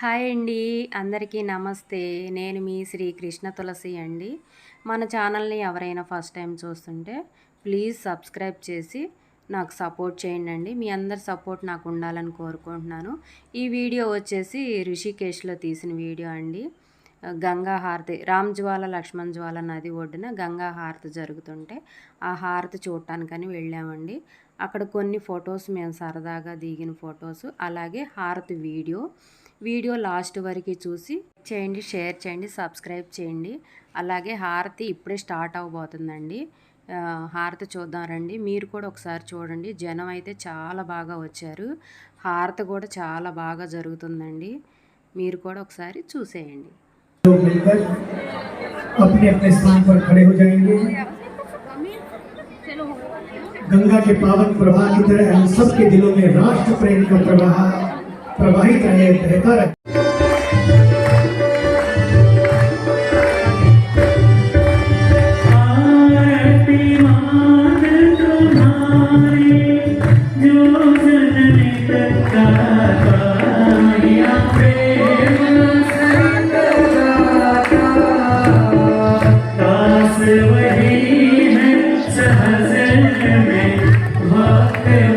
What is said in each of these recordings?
Hi అండి. అందరికీ నమస్తే. నేను మీ శ్రీ కృష్ణ తులసి అండి. మన ఛానల్ని ఎవరైనా ఫస్ట్ టైం చూస్తుంటే ప్లీజ్ సబ్స్క్రైబ్ చేసి నాకు సపోర్ట్ చేయండి అండి మీ అందరి సపోర్ట్ నాకు ఉండాలని కోరుకుంటున్నాను. ఈ వీడియో వచ్చేసి ఋషికేశ్లో తీసిన వీడియో అండి. గంగా హారతి రామ్ జ్వాల లక్ష్మణ్ జ్వాల నది ఒడ్డున గంగా హారతి జరుగుతుంటే ఆ హారతి చూడటానికని వెళ్ళామండి. అక్కడ కొన్ని ఫొటోస్ మేము సరదాగా దిగిన ఫొటోస్ అలాగే హారతి వీడియో. వీడియో లాస్ట్ వరకు చూసి చేయండి షేర్ చేయండి సబ్స్క్రైబ్ చేయండి. అలాగే హారతి ఇప్పుడే స్టార్ట్ అవ్వబోతుందండి హారతి చూద్దాం రండి. మీరు కూడా ఒకసారి చూడండి. జనం అయితే చాలా బాగా వచ్చారు. హారతి కూడా చాలా బాగా జరుగుతుందండి. మీరు కూడా ఒకసారి చూసేయండి. अपने अपने स्थान पर खड़े हो जाएँगे। गंगा के पावन प्रवाह की तरह हम सबके दिलों में राष्ट्र प्रेम का प्रवाह, प्रवाहित रहे, बहता रहे।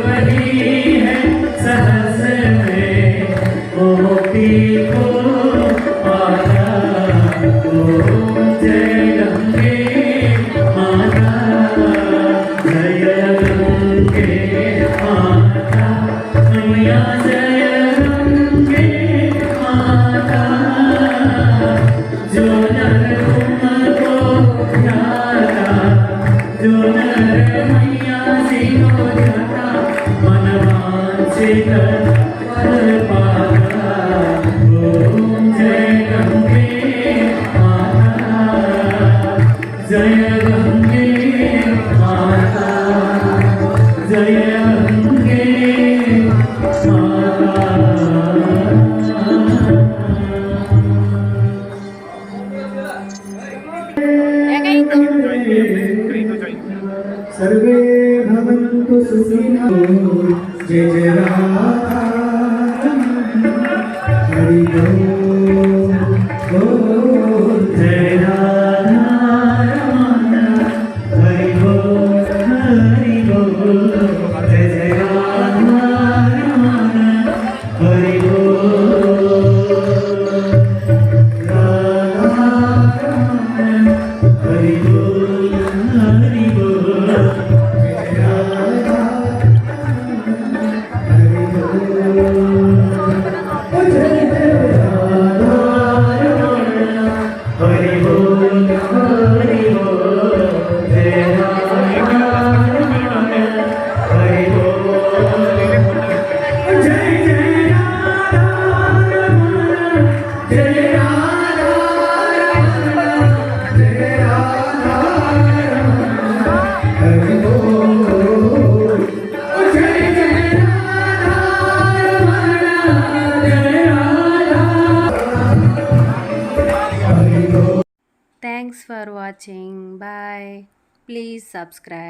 वही है सहस में Yeah, yeah, yeah. सर्वे भवन्तु सुखिनो। जय जय राधा। हरि बोल बोल जय Thanks for watching. Bye. Please subscribe.